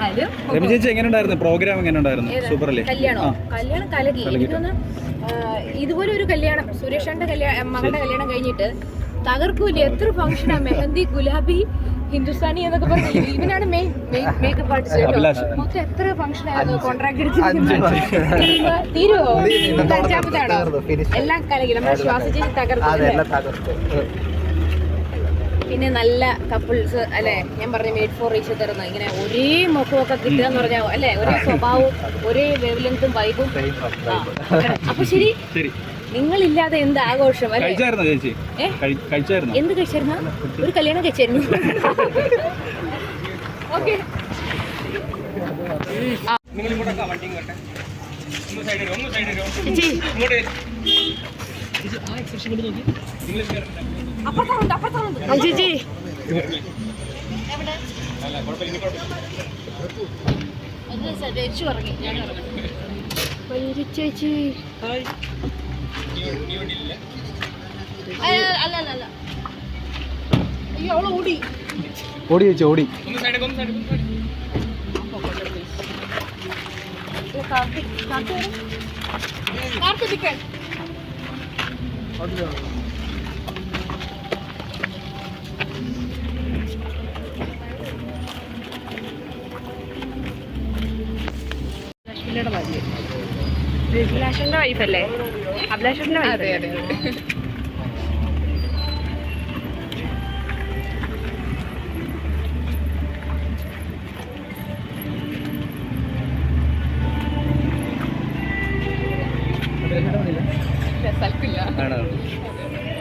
Hello. Rami ചേച്ചി എങ്ങനെ ഉണ്ടായിരുന്നു പ്രോഗ്രാം എങ്ങനെ ഉണ്ടായിരുന്നു സൂപ്പർ അല്ലേ? കല്യാണം? കല്യാണം കലകി എനിക്ക് തോന്നുന്നു ഇതുപോലെ ഒരു കല്യാണം സുരേഷന്റെ കല്യാണം മകളുടെ കല്യാണം കഴിഞ്ഞിട്ട് തകർക്കൂല എത്ര ഫംഗ്ഷനാ മെഹന്തി ഗുലാബി ഹിന്ദുസ്ഥാനി എന്നൊക്കെ പറഞ്ഞു ഇവനാണ് മെയിൻ മേക്കപ്പ് ആർട്ടിസ്റ്റ്. മൊത്തം എത്ര ഫംഗ്ഷൻ ആയിരുന്നു കോൺട്രാക്ട് എടുത്തിരിക്കുന്നത്? തീരുവോ? അഞ്ചാമത്താണോ എല്ലാം കലകി നമ്മുടെ ശ്വാസിച്ച് തകർത്തു. പിന്നെ നല്ല കപ്പിൾസ് അല്ലെ? ഞാൻ പറഞ്ഞ മേഡ് ഫോർ ഈച്ച് തരുന്ന ഇങ്ങനെ ഒരേ മുഖമൊക്കെ കിട്ടുക എന്ന് പറഞ്ഞാൽ അല്ലെ? ഒരേ സ്വഭാവവും ഒരേ വേവ് ലെങ്തും വൈബും അപ്പൊ ശരി. നിങ്ങളില്ലാതെ എന്ത് ആഘോഷം അല്ലെ? എന്ത് കഴിച്ചായിരുന്നു? ഒരു കല്യാണം കഴിച്ചായിരുന്നു. ഓക്കെ. എവിടെ അത് രച്ചു ഇറങ്ങി ഞാൻ ഇറങ്ങി വൈരി ചേച്ചി. അവൾ ഓടി. ഓടി ചേച്ചി ഓടി. കാർത്തിക് കാർത്തിക്. കാർത്തിക് അഭിലാഷന്റെ വൈഫല്ലേ? അഭിലാഷന്റെ അതെ അതെ സ്ഥലത്തില്ല ആണോ?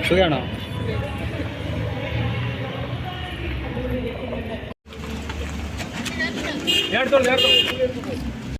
സുഖമാണോ ഞാൻ എടുത്തോളൂ ഞാൻ എടുത്തോളൂ.